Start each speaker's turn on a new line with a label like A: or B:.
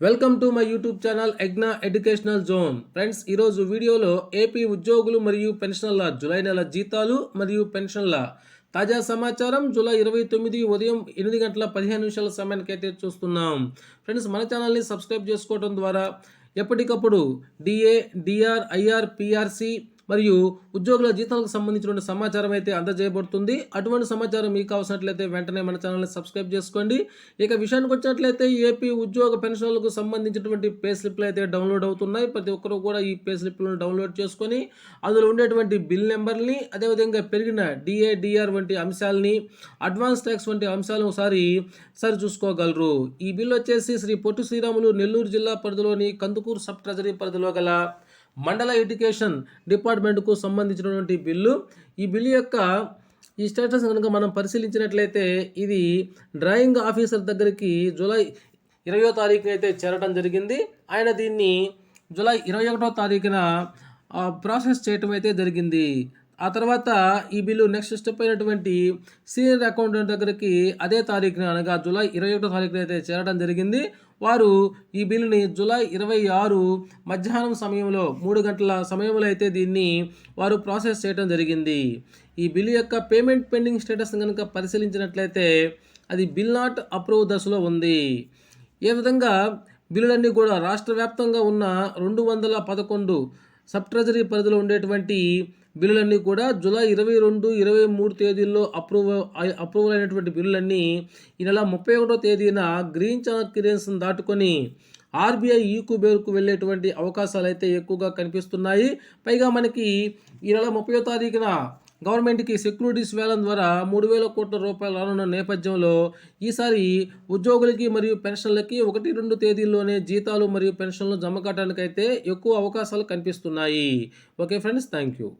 A: Welcome to my YouTube channel ఎగ్నా educational zone friends ఈరోజు వీడియోలో AP ఉద్యోగులు మరియు పెన్షనర్ల జులై నెల జీతాలు మరియు పెన్షన్ల తాజా సమాచారం జూలై ఇరవై తొమ్మిది ఉదయం ఎనిమిది గంటల పదిహేను నిమిషాల సమయానికి అయితే చూస్తున్నాం. ఫ్రెండ్స్ మన ఛానల్ని సబ్స్క్రైబ్ చేసుకోవడం ద్వారా ఎప్పటికప్పుడు డిఏ డిఆర్ ఐఆర్ పిఆర్సి మరియు ఉద్యోగుల జీతాలకు సంబంధించిన సమాచారం అయితే అందజేయబడుతుంది. అటువంటి సమాచారం మీకు కావాల్సినట్లయితే వెంటనే మన ఛానల్ని సబ్స్క్రైబ్ చేసుకోండి. ఇక విషయానికి వచ్చినట్లయితే ఏపీ ఉద్యోగ పెన్షన్లకు సంబంధించినటువంటి పే స్లిప్లు అయితే డౌన్లోడ్ అవుతున్నాయి. ప్రతి ఒక్కరు కూడా ఈ పే స్లిప్లను డౌన్లోడ్ చేసుకొని అందులో ఉండేటువంటి బిల్ నెంబర్ని అదేవిధంగా పెరిగిన డిఏడిఆర్ వంటి అంశాలని అడ్వాన్స్ ట్యాక్స్ వంటి అంశాలను ఒకసారి సరి చూసుకోగలరు ఈ బిల్ వచ్చేసి శ్రీ పొట్టి శ్రీరాములు నెల్లూరు జిల్లా పరిధిలోని కందుకూరు సబ్ ట్రెజరీ పరిధిలో గల మండల ఎడ్యుకేషన్ డిపార్ట్మెంట్కు సంబంధించినటువంటి బిల్లు. ఈ బిల్లు యొక్క ఈ స్టేటస్ కనుక మనం పరిశీలించినట్లయితే ఇది డ్రాయింగ్ ఆఫీసర్ దగ్గరికి జూలై ఇరవయో తారీఖున అయితే చేరడం జరిగింది. ఆయన దీన్ని జూలై ఇరవై ఒకటో తారీఖున ప్రాసెస్ చేయటం అయితే జరిగింది. ఆ తర్వాత ఈ బిల్లు నెక్స్ట్ స్టెప్ అయినటువంటి సీనియర్ అకౌంటెంట్ దగ్గరికి అదే తారీఖున అనగా జూలై ఇరవై ఒకటో తారీఖున అయితే చేరడం జరిగింది. వారు ఈ బిల్లుని జూలై ఇరవై ఆరు మధ్యాహ్నం సమయంలో మూడు గంటల సమయంలో అయితే దీన్ని వారు ప్రాసెస్ చేయడం జరిగింది. ఈ బిల్లు యొక్క పేమెంట్ పెండింగ్ స్టేటస్ కనుక పరిశీలించినట్లయితే అది బిల్ నాట్ అప్రూవ్ దశలో ఉంది. ఏ విధంగా బిల్లులన్నీ కూడా రాష్ట్ర వ్యాప్తంగా ఉన్న రెండు వందల పదకొండు సబ్ ట్రెజరీ పరిధిలో ఉండేటువంటి బిల్లులన్నీ కూడా జూలై ఇరవై రెండు ఇరవై మూడు తేదీల్లో అప్రూవల్ అప్రూవల్ అయినటువంటి బిల్లులన్నీ ఈ నెల ముప్పై ఒకటో తేదీన గ్రీన్ ఛానల్ క్లియరెన్స్ను దాటుకొని ఆర్బీఐ ఈకుబేరుకు వెళ్ళేటువంటి అవకాశాలు అయితే ఎక్కువగా కనిపిస్తున్నాయి. పైగా మనకి ఈ నెల ముప్పై తారీఖున గవర్నమెంట్కి సెక్యూరిటీస్ వేలం ద్వారా మూడు వేల కోట్ల రూపాయలు రానున్న నేపథ్యంలో ఈసారి ఉద్యోగులకి మరియు పెన్షన్లకి ఒకటి రెండు తేదీల్లోనే జీతాలు మరియు పెన్షన్లు జమ కావడానికైతే ఎక్కువ అవకాశాలు కనిపిస్తున్నాయి. Okay friends thank you